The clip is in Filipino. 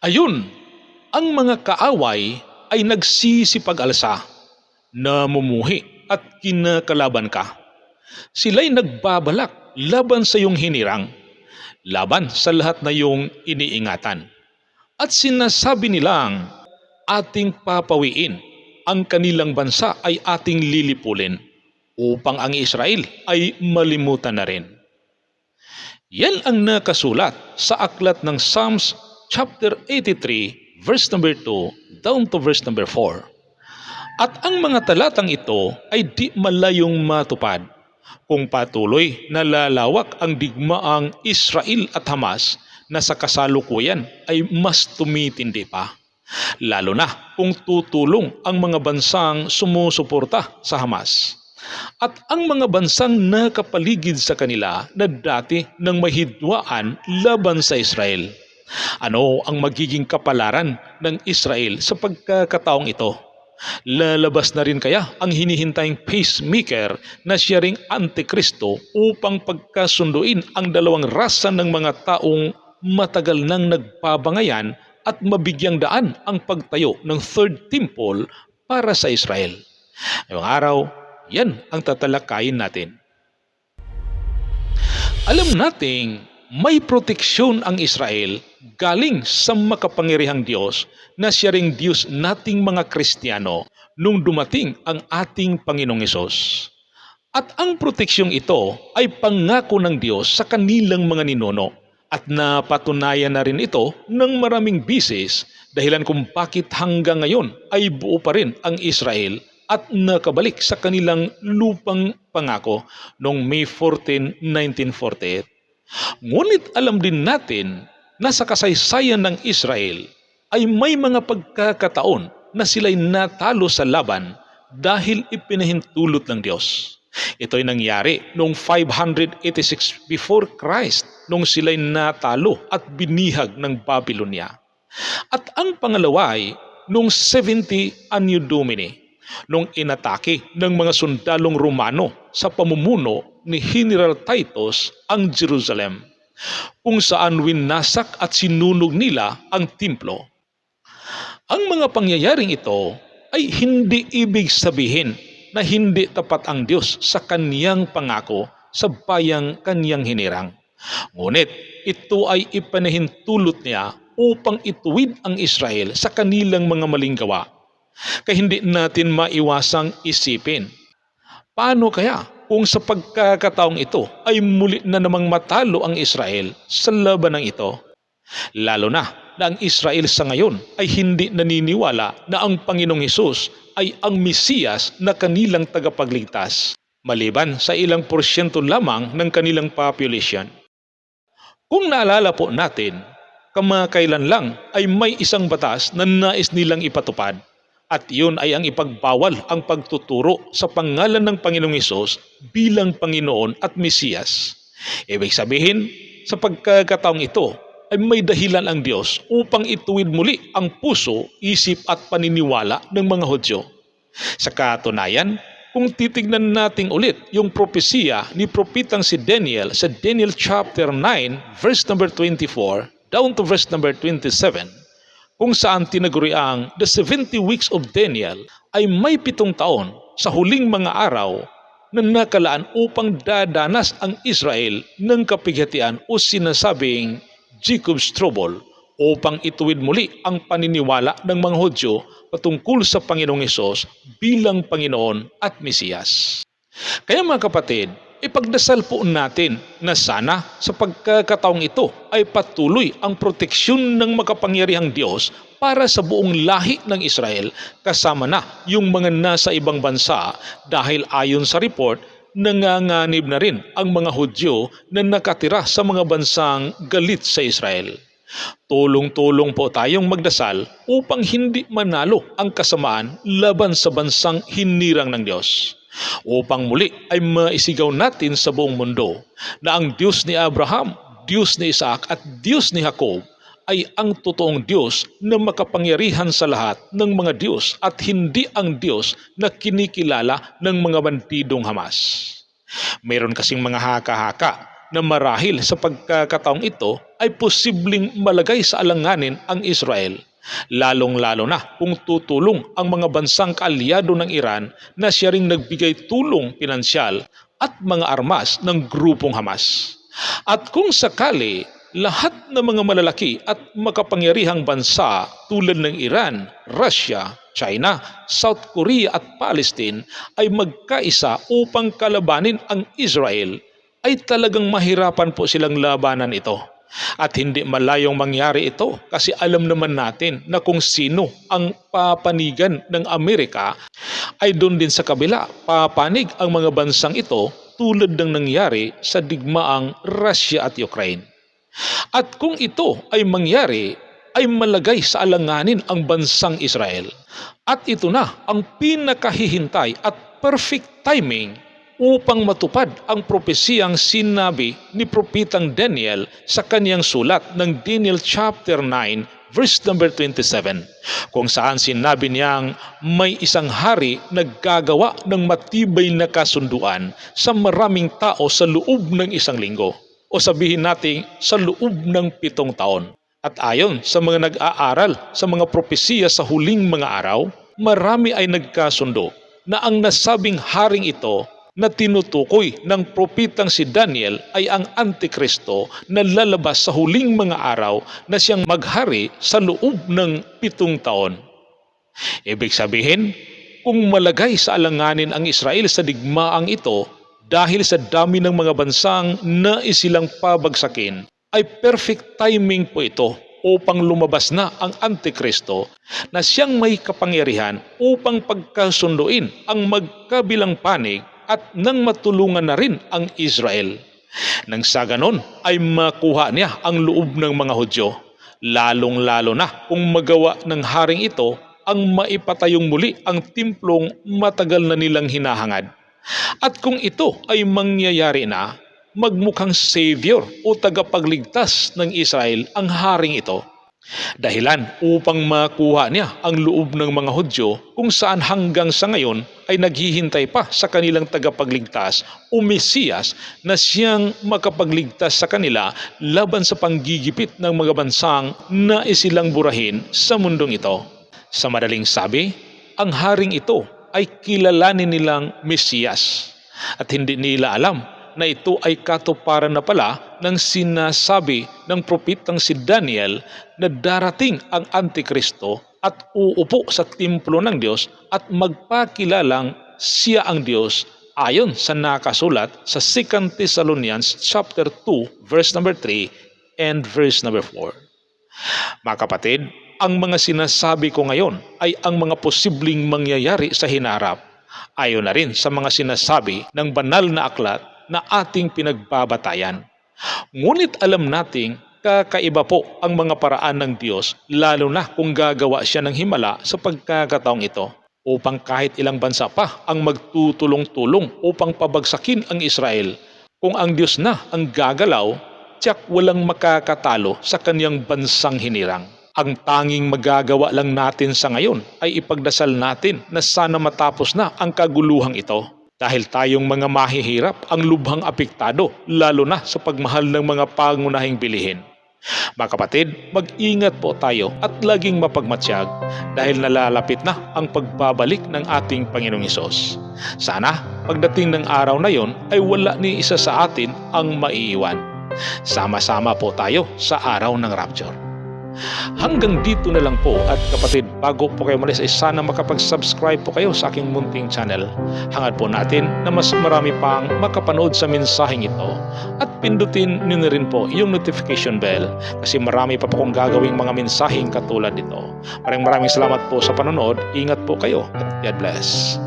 Ayun, ang mga kaaway ay nagsisipag-alsa, namumuhi at kinakalaban ka. Sila'y nagbabalak laban sa iyong hinirang, laban sa lahat na iyong iniingatan. At sinasabi nilang ating papawiin, ang kanilang bansa ay ating lilipulin upang ang Israel ay malimutan na rin. Yan ang nakasulat sa aklat ng Psalms chapter 83 verse number 2 down to verse number 4. At ang mga talatang ito ay di malayong matupad kung patuloy na lalawak ang digmaang Israel at Hamas na sa kasalukuyan ay mas tumitindi pa. Lalo na kung tutulong ang mga bansang sumusuporta sa Hamas. At ang mga bansang nakapaligid sa kanila na dati nang mahidwaan laban sa Israel. Ano ang magiging kapalaran ng Israel sa pagkakataong ito? Lalabas na rin kaya ang hinihintaying pacemaker na siya ring antikristo upang pagkasunduin ang dalawang rasa ng mga taong matagal nang nagpabangayan at mabigyang daan ang pagtayo ng Third Temple para sa Israel. Ngayong araw, yan ang tatalakayin natin. Alam nating may proteksyon ang Israel galing sa makapangyarihang Diyos na siya ring Diyos nating mga Kristiyano nung dumating ang ating Panginoong Isos. At ang proteksyong ito ay pangako ng Diyos sa kanilang mga ninuno at napatunayan na rin ito ng maraming bisis dahilan kung bakit hanggang ngayon ay buo pa rin ang Israel at nakabalik sa kanilang lupang pangako noong May 14, 1948. Ngunit alam din natin na sa kasaysayan ng Israel ay may mga pagkakataon na sila'y natalo sa laban dahil ipinahintulot ng Diyos. Ito ay nangyari noong 586 before Christ nung sila'y natalo at binihag ng Babylonia. At ang pangalawa ay noong 70 Anno Domini nung inatake ng mga sundalong Romano sa pamumuno ni General Titus ang Jerusalem kung saan winasak at sinunog nila ang templo. Ang mga pangyayaring ito ay hindi ibig sabihin na hindi tapat ang Diyos sa kaniyang pangako sa bayang kaniyang hinirang. Ngunit ito ay ipanahintulot niya upang ituwid ang Israel sa kanilang mga maling gawa. Kaya hindi natin maiwasang isipin. Paano kaya kung sa pagkakataong ito ay muli na namang matalo ang Israel sa labanang ito? Lalo na na ang Israel sa ngayon ay hindi naniniwala na ang Panginoong Hesus ay ang Mesiyas na kanilang tagapagligtas, maliban sa ilang porsyento lamang ng kanilang population. Kung naalala po natin, kamakailan lang ay may isang batas na nais nilang ipatupad at iyon ay ang ipagbawal ang pagtuturo sa pangalan ng Panginoong Isos bilang Panginoon at Mesiyas. Ibig sabihin, sa pagkakataong ito ay may dahilan ang Diyos upang ituwid muli ang puso, isip at paniniwala ng mga Hudyo. Sa katunayan, kung titignan natin ulit yung propesiya ni propitang si Daniel sa Daniel chapter 9 verse number 24 down to verse number 27 kung saan tinaguri ang the 70 weeks of Daniel ay may pitong taon sa huling mga araw na nakalaan upang dadanas ang Israel ng kapighatian o sinasabing Jacob's trouble upang ituwid muli ang paniniwala ng mga Hudyo patungkol sa Panginoong Hesus bilang Panginoon at Mesiyas. Kaya mga kapatid, ipagdasal po natin na sana sa pagkakataong ito ay patuloy ang proteksyon ng makapangyarihang Diyos para sa buong lahi ng Israel kasama na yung mga nasa ibang bansa dahil ayon sa report nanganganib na rin ang mga Hudyo na nakatira sa mga bansang galit sa Israel. Tulong-tulong po tayong magdasal upang hindi manalo ang kasamaan laban sa bansang hinirang ng Diyos. Upang muli ay maisigaw natin sa buong mundo na ang Diyos ni Abraham, Diyos ni Isaac at Diyos ni Jacob ay ang totoong Diyos na makapangyarihan sa lahat ng mga Diyos at hindi ang Diyos na kinikilala ng mga bandidong Hamas. Mayroon kasing mga haka-haka na marahil sa pagkakataong ito ay posibleng malagay sa alanganin ang Israel. Lalong-lalo na kung tutulong ang mga bansang kaalyado ng Iran na siya ring nagbigay tulong pinansyal at mga armas ng grupong Hamas. At kung sakali lahat ng mga malalaki at makapangyarihang bansa tulad ng Iran, Russia, China, South Korea at Palestine ay magkaisa upang kalabanin ang Israel, ay talagang mahirapan po silang labanan ito. At hindi malayong mangyari ito kasi alam naman natin na kung sino ang papanigan ng Amerika ay doon din sa kabila papanig ang mga bansang ito tulad ng nangyari sa digmaang Russia at Ukraine. At kung ito ay mangyari, ay malagay sa alanganin ang bansang Israel. At ito na ang pinakahihintay at perfect timing upang matupad ang propesiyang sinabi ni Propitang Daniel sa kanyang sulat ng Daniel chapter 9 verse number 27 kung saan sinabi niyang may isang hari na gagawa ng matibay na kasunduan sa maraming tao sa loob ng isang linggo o sabihin nating sa loob ng pitong taon. At ayon sa mga nag-aaral sa mga propesiya sa huling mga araw, marami ay nagkasundo na ang nasabing haring ito na tinutukoy ng propitang si Daniel ay ang Antikristo na lalabas sa huling mga araw na siyang maghari sa loob ng pitong taon. Ibig sabihin, kung malagay sa alanganin ang Israel sa digmaang ito dahil sa dami ng mga bansang na isilang pabagsakin, ay perfect timing po ito upang lumabas na ang Antikristo na siyang may kapangyarihan upang pagkasunduin ang magkabilang panig at nang matulungan na rin ang Israel. Nang sa ganon ay makuha niya ang loob ng mga Hudyo, lalong-lalo na kung magawa ng haring ito ang maipatayong muli ang timplong matagal na nilang hinahangad. At kung ito ay mangyayari na, magmukhang savior o tagapagligtas ng Israel ang haring ito. Dahilan upang makuha niya ang loob ng mga Hudyo kung saan hanggang sa ngayon ay naghihintay pa sa kanilang tagapagligtas o Mesiyas na siyang makapagligtas sa kanila laban sa panggigipit ng mga bansang na isilang burahin sa mundong ito. Sa madaling sabi, ang haring ito ay kilalanin nilang Mesiyas at hindi nila alam na ito ay katuparan na pala ng sinasabi ng propitang si Daniel na darating ang Antikristo at uupo sa templo ng Diyos at magpakilalang siya ang Diyos ayon sa nakasulat sa 2 Thessalonians chapter 2 verse number 3 and verse number 4. Mga kapatid, ang mga sinasabi ko ngayon ay ang mga posibleng mangyayari sa hinarap ayon na rin sa mga sinasabi ng banal na aklat na ating pinagbabatayan. Ngunit alam nating kakaiba po ang mga paraan ng Diyos lalo na kung gagawa siya ng himala sa pagkakataong ito upang kahit ilang bansa pa ang magtutulong-tulong upang pabagsakin ang Israel. Kung ang Diyos na ang gagalaw, tiyak walang makakatalo sa kanyang bansang hinirang. Ang tanging magagawa lang natin sa ngayon ay ipagdasal natin na sana matapos na ang kaguluhang ito dahil tayong mga mahihirap ang lubhang apektado lalo na sa pagmahal ng mga pangunahing bilihin. Mga kapatid, mag-ingat po tayo at laging mapagmatsyag dahil nalalapit na ang pagbabalik ng ating Panginoong Isos. Sana pagdating ng araw na yon ay wala ni isa sa atin ang maiiwan. Sama-sama po tayo sa araw ng rapture. Hanggang dito na lang po at kapatid, bago po kayo malis ay sana makapag-subscribe po kayo sa aking munting channel. Hangad po natin na mas marami pang makapanood sa mensaheng ito at pindutin niyo na rin po yung notification bell kasi marami pa po kong gagawing mga mensaheng katulad nito. Maraming maraming salamat po sa panonood. Ingat po kayo at God bless.